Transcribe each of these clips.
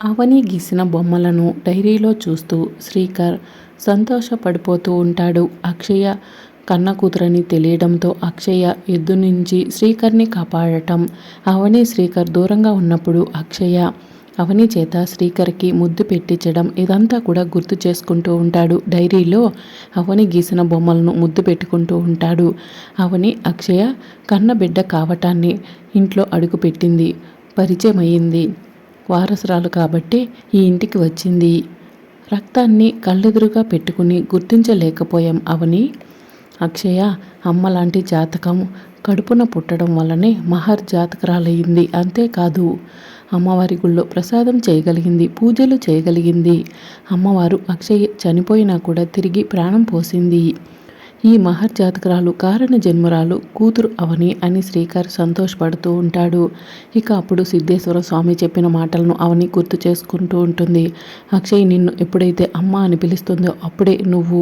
అవని గీసిన బొమ్మలను డైరీలో చూస్తూ శ్రీకర్ సంతోషపడిపోతూ ఉంటాడు. అక్షయ కన్న కూతురని తెలియడంతో అక్షయ ఎద్దు నుంచి శ్రీకర్ని కాపాడటం, అవని శ్రీకర్ దూరంగా ఉన్నప్పుడు అక్షయ అవని చేత శ్రీకర్కి ముద్దు పెట్టించడం ఇదంతా కూడా గుర్తు చేసుకుంటూ ఉంటాడు. డైరీలో అవని గీసిన బొమ్మలను ముద్దు పెట్టుకుంటూ ఉంటాడు. అవని అక్షయ కన్న బిడ్డ కావటాన్ని ఇంట్లో అడుగుపెట్టింది. పరిచయం అయింది. వారసురాలు కాబట్టి ఈ ఇంటికి వచ్చింది. రక్తాన్ని కళ్ళెదురుగా పెట్టుకుని గుర్తించలేకపోయాం అవని. అక్షయ అమ్మలాంటి జాతకం కడుపున పుట్టడం వల్లనే మహర్ జాతకరాలయ్యింది అంతేకాదు అమ్మవారి గుళ్ళో ప్రసాదం చేయగలిగింది. పూజలు చేయగలిగింది. అమ్మవారు అక్షయ చనిపోయినా కూడా తిరిగి ప్రాణం పోసింది. ఈ మహర్జాతకురాలు కారణ జన్మరాలు కూతురు అవని అని శ్రీకర్ సంతోషపడుతూ ఉంటాడు. ఇక అప్పుడు సిద్ధేశ్వర స్వామి చెప్పిన మాటలను అవని గుర్తు చేసుకుంటూ ఉంటుంది. అక్షయ్ నిన్ను ఎప్పుడైతే అమ్మ అని పిలుస్తుందో అప్పుడే నువ్వు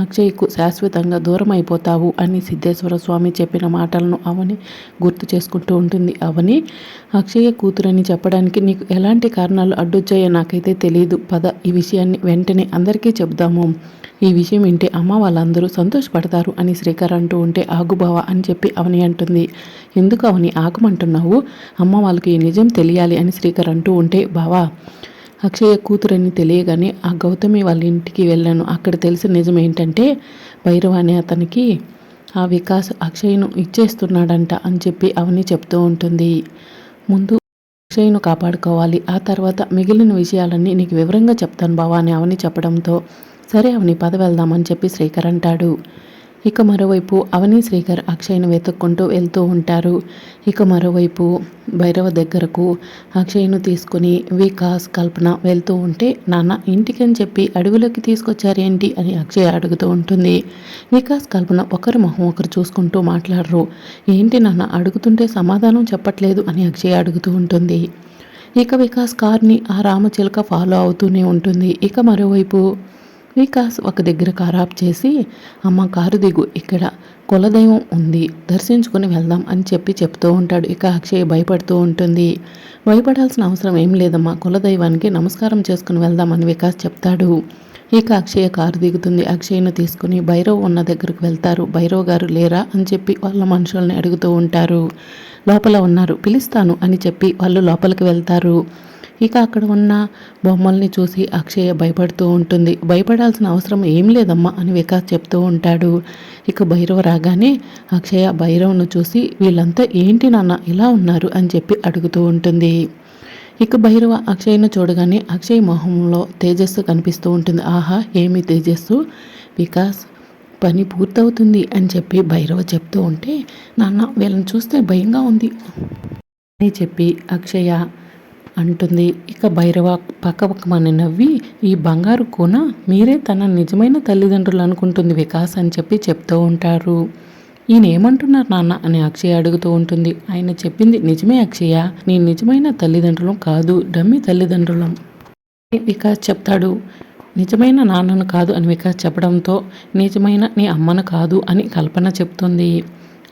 అక్షయ్కు శాశ్వతంగా దూరం అయిపోతావు అని సిద్ధేశ్వర స్వామి చెప్పిన మాటలను అవని గుర్తు చేసుకుంటూ ఉంటుంది. అవని అక్షయ కూతురని చెప్పడానికి నీకు ఎలాంటి కారణాలు అడ్డొచ్చాయో నాకైతే తెలియదు. పద ఈ విషయాన్ని వెంటనే అందరికీ చెబుదాము. ఈ విషయం వింటే అమ్మ వాళ్ళందరూ సంతోషపడతారు అని శ్రీకర్ అంటూ ఉంటే ఆగుబావ అని చెప్పి అవని అంటుంది. ఎందుకు అవని ఆగమంటున్నావు? అమ్మ వాళ్ళకి ఈ నిజం తెలియాలి అని శ్రీకర్ అంటూ ఉంటే బావా అక్షయ కూతురని తెలియగానే ఆ గౌతమి వాళ్ళ ఇంటికి వెళ్ళాను. అక్కడ తెలిసిన నిజం ఏంటంటే భైరవ అనే అతనికి ఆ వికాస్ అక్షయ్ను ఇచ్చేస్తున్నాడంట అని చెప్పి అవని చెప్తూ ఉంటుంది. ముందు అక్షయ్ను కాపాడుకోవాలి. ఆ తర్వాత మిగిలిన విషయాలన్నీ నీకు వివరంగా చెప్తాను బావా అని అవని చెప్పడంతో సరే అవని పద వెళ్దామని చెప్పి శ్రీకర్ అంటాడు. ఇక మరోవైపు అవని శ్రీకర్ అక్షయ్ను వెతుక్కుంటూ వెళ్తూ ఉంటారు. ఇక మరోవైపు భైరవ దగ్గరకు అక్షయ్ను తీసుకుని వికాస్ కల్పన వెళ్తూ ఉంటే నాన్న ఇంటికని చెప్పి అడవిలోకి తీసుకొచ్చారేంటి అని అక్షయ్ అడుగుతూ ఉంటుంది. వికాస్ కల్పన ఒకరు మొహం ఒకరు చూసుకుంటూ మాట్లాడరు. ఏంటి నాన్న అడుగుతుంటే సమాధానం చెప్పట్లేదు అని అక్షయ్ అడుగుతూ ఉంటుంది. ఇక వికాస్ కార్ని ఆ రామచిలక ఫాలో అవుతూనే ఉంటుంది. ఇక మరోవైపు వికాస్ ఒక దగ్గర కారాప్ చేసి అమ్మ కారు దిగు ఇక్కడ కులదైవం ఉంది దర్శించుకుని వెళ్దాం అని చెప్పి చెప్తూ ఉంటాడు. ఇక అక్షయ్ భయపడుతూ ఉంటుంది. భయపడాల్సిన అవసరం ఏం లేదమ్మా కులదైవానికి నమస్కారం చేసుకుని వెళ్దామని వికాస్ చెప్తాడు. ఇక అక్షయ కారు దిగుతుంది. అక్షయ్ను తీసుకుని భైరవ్ ఉన్న దగ్గరకు వెళ్తారు. భైరవ్ గారు లేరా అని చెప్పి వాళ్ళ మనుషుల్ని అడుగుతూ ఉంటారు. లోపల ఉన్నారు పిలుస్తాను అని చెప్పి వాళ్ళు లోపలికి వెళ్తారు. ఇక అక్కడ ఉన్న బొమ్మల్ని చూసి అక్షయ భయపడుతూ ఉంటుంది. భయపడాల్సిన అవసరం ఏం లేదమ్మా అని వికాస్ చెప్తూ ఉంటాడు. ఇక భైరవ రాగానే అక్షయ భైరవ్ను చూసి వీళ్ళంతా ఏంటి నాన్న ఇలా ఉన్నారు అని చెప్పి అడుగుతూ ఉంటుంది. ఇక భైరవ అక్షయ్ను చూడగానే అక్షయ్ మొహంలో తేజస్సు కనిపిస్తూ ఉంటుంది. ఆహా ఏమి తేజస్సు? వికాస్ పని పూర్తవుతుంది అని చెప్పి భైరవ చెప్తూ ఉంటే నాన్న వీళ్ళని చూస్తే భయంగా ఉంది అని చెప్పి అక్షయ అంటుంది. ఇక భైరవ పక్కపక్కమని నవ్వి ఈ బంగారు కోన మీరే తన నిజమైన తల్లిదండ్రులు అనుకుంటుంది వికాస్ అని చెప్పి చెప్తూ ఉంటారు. ఈయన ఏమంటున్నారు నాన్న అని అక్షయ అడుగుతూ ఉంటుంది. ఆయన చెప్పింది నిజమే అక్షయ నీ నిజమైన తల్లిదండ్రులం కాదు డమ్మి తల్లిదండ్రులం. వికాస్ చెప్తాడు నిజమైన నాన్నను కాదు అని వికాస్ చెప్పడంతో నిజమైన నీ అమ్మను కాదు అని కల్పన చెప్తుంది.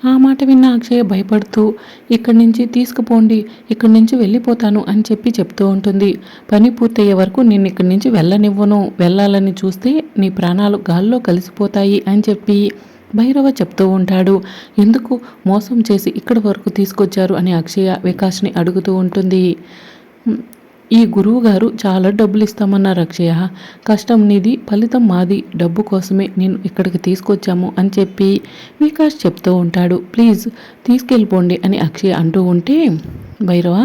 ఆ మాట విన్న అక్షయ భయపడుతూ ఇక్కడి నుంచి తీసుకుపోండి ఇక్కడి నుంచి వెళ్ళిపోతాను అని చెప్పి చెప్తూ ఉంటుంది. పని పూర్తయ్యే వరకు నేను ఇక్కడి నుంచి వెళ్ళనివ్వను వెళ్ళాలని చూస్తే నీ ప్రాణాలు గాల్లో కలిసిపోతాయి అని చెప్పి భైరవ చెప్తూ ఉంటాడు. ఎందుకు మోసం చేసి ఇక్కడి వరకు తీసుకొచ్చారు? అని అక్షయ వికాస్ని అడుగుతూ ఉంటుంది. ఈ గురువు గారు చాలా డబ్బులు ఇస్తామన్నారు అక్షయ. కష్టం నీది ఫలితం మాది. డబ్బు కోసమే నేను ఇక్కడికి తీసుకొచ్చాము అని చెప్పి వికాస్ చెప్తూ ఉంటాడు. ప్లీజ్ తీసుకెళ్ళిపోండి అని అక్షయ అంటూ ఉంటే భైరవ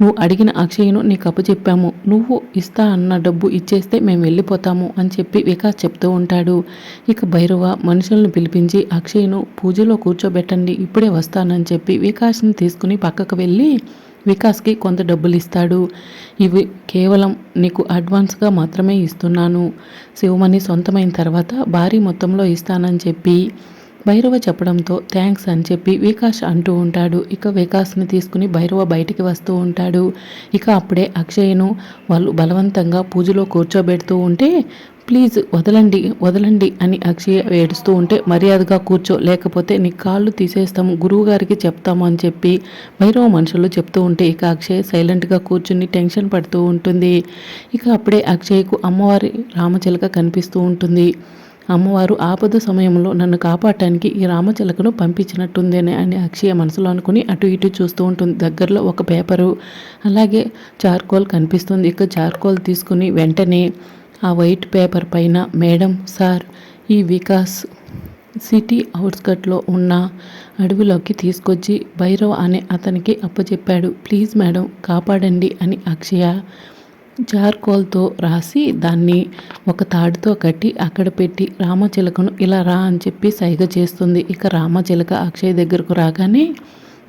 నువ్వు అడిగిన అక్షయ్ను నీకు అప్పచెప్పాము. నువ్వు ఇస్తా అన్న డబ్బు ఇచ్చేస్తే మేము వెళ్ళిపోతాము అని చెప్పి వికాస్ చెప్తూ ఉంటాడు. ఇక భైరవ మనుషులను పిలిపించి అక్షయ్ను పూజలో కూర్చోబెట్టండి ఇప్పుడే వస్తానని చెప్పి వికాస్ని తీసుకుని పక్కకు వెళ్ళి వికాస్కి కొంత డబ్బులు ఇస్తాడు ఇవి కేవలం నీకు అడ్వాన్స్గా మాత్రమే ఇస్తున్నాను. శివమణి సొంతమైన తర్వాత భారీ మొత్తంలో ఇస్తానని చెప్పి భైరవ చెప్పడంతో థ్యాంక్స్ అని చెప్పి వికాష్ అంటూ ఉంటాడు. ఇక వికాస్ని తీసుకుని భైరవ బయటికి వస్తూ ఉంటాడు. ఇక అప్పుడే అక్షయ్ను వాళ్ళు బలవంతంగా పూజలో కూర్చోబెడుతూ ఉంటే ప్లీజ్ వదలండి వదలండి అని అక్షయ ఏడుస్తూ ఉంటే మర్యాదగా కూర్చో లేకపోతే నీ కాళ్ళు తీసేస్తాము గురువు గారికి చెప్తాము అని చెప్పి భైరవ మనుషులు చెప్తూ ఉంటే ఇక అక్షయ్ సైలెంట్గా కూర్చుని టెన్షన్ పడుతూ ఉంటుంది. ఇక అప్పుడే అక్షయ్కు అమ్మవారి రామచిలక కనిపిస్తూ ఉంటుంది. అమ్మవారు ఆపద సమయంలో నన్ను కాపాడటానికి ఈ రామచిలకను పంపించినట్టుందేనే అని అక్షయ మనసులో అనుకుని అటు ఇటు చూస్తూ ఉంటుంది. దగ్గరలో ఒక పేపరు అలాగే చార్కోల్ కనిపిస్తుంది. ఇక చార్కోల్ తీసుకుని వెంటనే ఆ వైట్ పేపర్ పైన మేడం సార్ ఈ వికాస్ సిటీ అవుట్స్కట్లో ఉన్న అడవిలోకి తీసుకొచ్చి భైరవ్ అనే అతనికి అప్పచెప్పాడు ప్లీజ్ మేడం కాపాడండి అని అక్షయ చార్కోల్తో రాసి దాన్ని ఒక తాడుతో కట్టి అక్కడ పెట్టి రామచిలకను ఇలా రా అని చెప్పి సైగ చేస్తుంది. ఇక రామచిలక అక్షయ్ దగ్గరకు రాగానే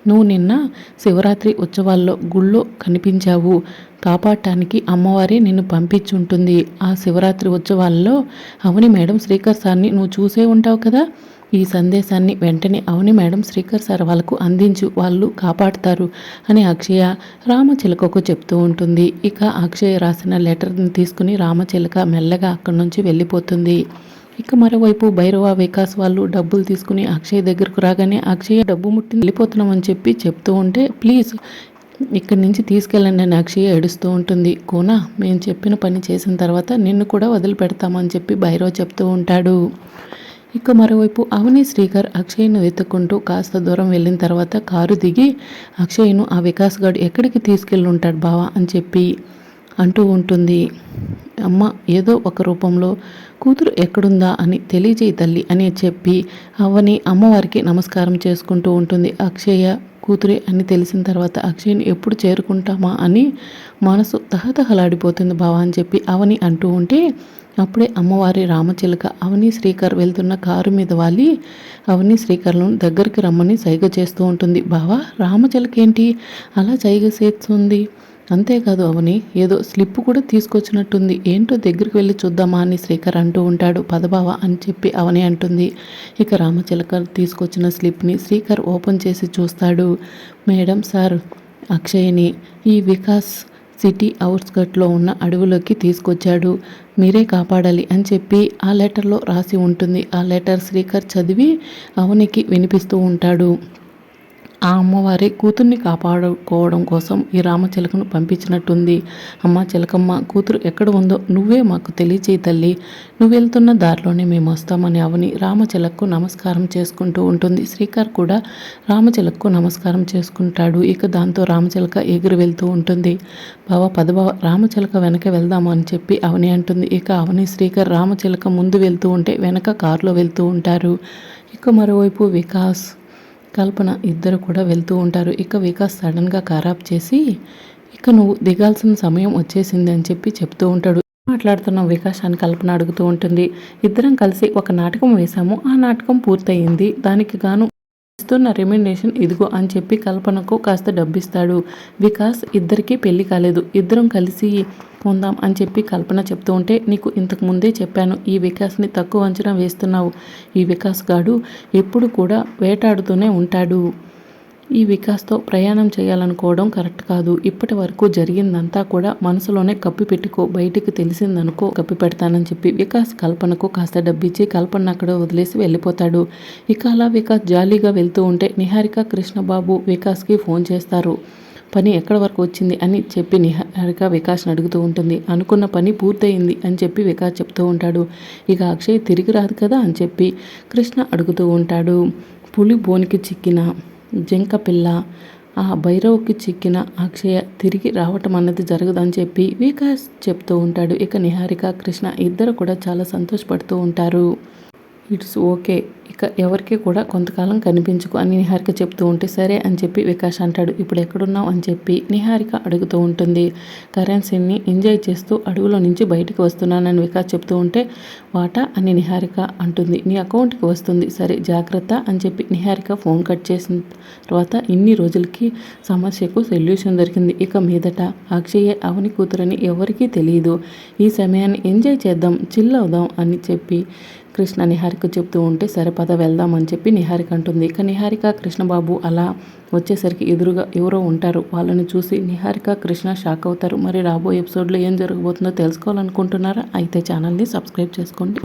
నువ్వు నిన్న శివరాత్రి ఉత్సవాల్లో గుళ్ళో కనిపించావు. కాపాడటానికి అమ్మవారి నిన్ను పంపించుంటుంది. ఆ శివరాత్రి ఉత్సవాల్లో అవని మేడం శ్రీకర్ సార్ని నువ్వు చూసే ఉంటావు కదా? ఈ సందేశాన్ని వెంటనే అవుని మేడం శ్రీకర్ సార్ వాళ్ళకు అందించు. వాళ్ళు కాపాడుతారు అని అక్షయ రామచిలకకు చెప్తూ ఉంటుంది. ఇక అక్షయ రాసిన లెటర్ని తీసుకుని రామచిలక మెల్లగా అక్కడి నుంచి వెళ్ళిపోతుంది. ఇక మరోవైపు భైరవ వికాస్ వాళ్ళు డబ్బులు తీసుకుని అక్షయ్ దగ్గరకు రాగానే అక్షయ డబ్బు ముట్టి వెళ్ళిపోతున్నామని చెప్పి చెప్తూ ఉంటే ప్లీజ్ ఇక్కడి నుంచి తీసుకెళ్ళండి అని అక్షయ ఏడుస్తూ ఉంటుంది. కోనా మేము చెప్పిన పని చేసిన తర్వాత నిన్ను కూడా వదిలిపెడతామని చెప్పి భైరవ్ చెప్తూ ఉంటాడు. ఇక మరోవైపు అవని శ్రీకర్ అక్షయ్ను వెతుక్కుంటూ కాస్త దూరం వెళ్ళిన తర్వాత కారు దిగి అక్షయ్ను ఆ వికాస్ గడ్ ఎక్కడికి తీసుకెళ్ళి ఉంటాడు బావా అని చెప్పి అంటూ ఉంటుంది. అమ్మ ఏదో ఒక రూపంలో కూతురు ఎక్కడుందా అని తెలియజేయి తల్లి అని చెప్పి అవని అమ్మవారికి నమస్కారం చేసుకుంటూ ఉంటుంది. అక్షయ కూతురే అని తెలిసిన తర్వాత అక్షయ్ని ఎప్పుడు చేరుకుంటామా అని మనసు తహతహలాడిపోతుంది బావా అని చెప్పి అవని అంటూ ఉంటే అప్పుడే అమ్మవారి రామచిలక అవని శ్రీకర్ వెళ్తున్న కారు మీద వాలి అవని శ్రీకర్లను దగ్గరికి రమ్మని సైగ చేస్తూ ఉంటుంది. బావా రామచిలక ఏంటి అలా సైగ చేస్తుంది. అంతేకాదు అవని ఏదో స్లిప్ కూడా తీసుకొచ్చినట్టుంది. ఏంటో దగ్గరికి వెళ్ళి చూద్దామా అని శ్రీకర్ అంటూ ఉంటాడు. పదబావ అని చెప్పి అవని అంటుంది. ఇక రామచిలక తీసుకొచ్చిన స్లిప్ని శ్రీకర్ ఓపెన్ చేసి చూస్తాడు. మేడం సార్ అక్షయ్ని ఈ వికాస్ సిటీ అవుట్స్కట్లో ఉన్న అడవిలోకి తీసుకొచ్చాడు. మీరే కాపాడాలి అని చెప్పి ఆ లెటర్లో రాసి ఉంటుంది. ఆ లెటర్ శ్రీకర్ చదివి అవనికి వినిపిస్తూ ఉంటాడు. ఆ అమ్మవారి కూతుర్ని కాపాడుకోవడం కోసం ఈ రామచిలకను పంపించినట్టుంది. అమ్మ చిలకమ్మ కూతురు ఎక్కడ ఉందో నువ్వే మాకు తెలియచేయి తల్లి. నువ్వు వెళ్తున్న దారిలోనే మేము వస్తామని అవని రామచిలక్కు నమస్కారం చేసుకుంటూ ఉంటుంది. శ్రీకర్ కూడా రామచిలకకు నమస్కారం చేసుకుంటాడు. ఇక దాంతో రామచిలక ఎగురు వెళ్తూ ఉంటుంది. బావ పదబావ రామచిలక వెనక వెళ్దాము అని చెప్పి అవని అంటుంది. ఇక అవని శ్రీకర్ రామచిలక ముందు వెళ్తూ ఉంటే వెనక కారులో వెళ్తూ ఉంటారు. ఇక మరోవైపు వికాస్ కల్పన ఇద్దరు కూడా వెళ్తూ ఉంటారు. ఇక వికాస్ సడన్గా ఖరాబ్ చేసి ఇక నువ్వు దిగాల్సిన సమయం వచ్చేసింది అని చెప్పి చెప్తూ ఉంటాడు. మాట్లాడుతున్న వికాస్ అని కల్పన అడుగుతూ ఉంటుంది. ఇద్దరం కలిసి ఒక నాటకం వేశాము. ఆ నాటకం పూర్తయింది. దానికి గాను ఇస్తున్న రెమ్యునరేషన్ ఇదిగో అని చెప్పి కల్పనకు కాస్త డబ్బిస్తాడు. వికాస్ ఇద్దరికీ పెళ్ళి కాలేదు. ఇద్దరం కలిసి పొందాం అని చెప్పి కల్పన చెప్తూ ఉంటే నీకు ఇంతకు ముందే చెప్పాను ఈ వికాస్ని తక్కువ అంచనా వేస్తున్నావు. ఈ వికాస్ గాడు ఎప్పుడు కూడా వేటాడుతూనే ఉంటాడు. ఈ వికాస్తో ప్రయాణం చేయాలనుకోవడం కరెక్ట్ కాదు. ఇప్పటి వరకు జరిగిందంతా కూడా మనసులోనే కప్పి పెట్టుకో బయటికి తెలిసిందనుకో కప్పి పెడతానని చెప్పి వికాస్ కల్పనకు కాస్త డబ్బిచ్చి కల్పన అక్కడ వదిలేసి వెళ్ళిపోతాడు. ఇక అలా వికాస్ జాలీగా వెళ్తూ ఉంటే నిహారిక కృష్ణబాబు వికాస్కి ఫోన్ చేస్తారు. పని ఎక్కడ వరకు వచ్చింది అని చెప్పి నిహారిక వికాస్ని అడుగుతూ ఉంటుంది. అనుకున్న పని పూర్తయింది అని చెప్పి వికాస్ చెప్తూ ఉంటాడు. ఇక అక్షయ్ తిరిగి రాదు కదా అని చెప్పి కృష్ణ అడుగుతూ ఉంటాడు. పులి బోనికి చిక్కిన జింక పిల్ల ఆ భైరవ్కి చిక్కిన అక్షయ తిరిగి రావటం అన్నది జరగదని చెప్పి వికాస్ చెప్తూ ఉంటాడు. ఇక నిహారిక కృష్ణ ఇద్దరు కూడా చాలా సంతోషపడుతూ ఉంటారు. It's okay. ఇక ఎవరికి కూడా కొంతకాలం కనిపించుకు అని నిహారిక చెప్తూ ఉంటే సరే అని చెప్పి వికాస్ అంటాడు. ఇప్పుడు ఎక్కడున్నావు? అని చెప్పి నిహారిక అడుగుతూ ఉంటుంది. కరెన్సీని ఎంజాయ్ చేస్తూ అడుగులో నుంచి బయటికి వస్తున్నానని వికాస్ చెప్తూ ఉంటే వాటా అని నిహారిక అంటుంది. నీ అకౌంట్కి వస్తుంది. సరే జాగ్రత్త అని చెప్పి నిహారిక ఫోన్ కట్ చేసిన తర్వాత ఇన్ని రోజులకి సమస్యకు సొల్యూషన్ దొరికింది. ఇక మీదట అక్షయ అవని కూతురని ఎవరికీ తెలియదు ఈ సమయాన్ని ఎంజాయ్ చేద్దాం చిల్ అవుదాం అని చెప్పి కృష్ణ నిహారిక చెప్తూ ఉంటే సరే పద వెళ్దామని చెప్పి నిహారిక అంటుంది. ఇక నిహారిక కృష్ణబాబు అలా వచ్చేసరికి ఎదురుగా ఎవరో ఉంటారు. వాళ్ళని చూసి నిహారిక కృష్ణ షాక్ అవుతారు. మరి రాబోయే ఎపిసోడ్లో ఏం జరగబోతుందో తెలుసుకోవాలనుకుంటున్నారా? అయితే ఛానల్ని సబ్స్క్రైబ్ చేసుకోండి.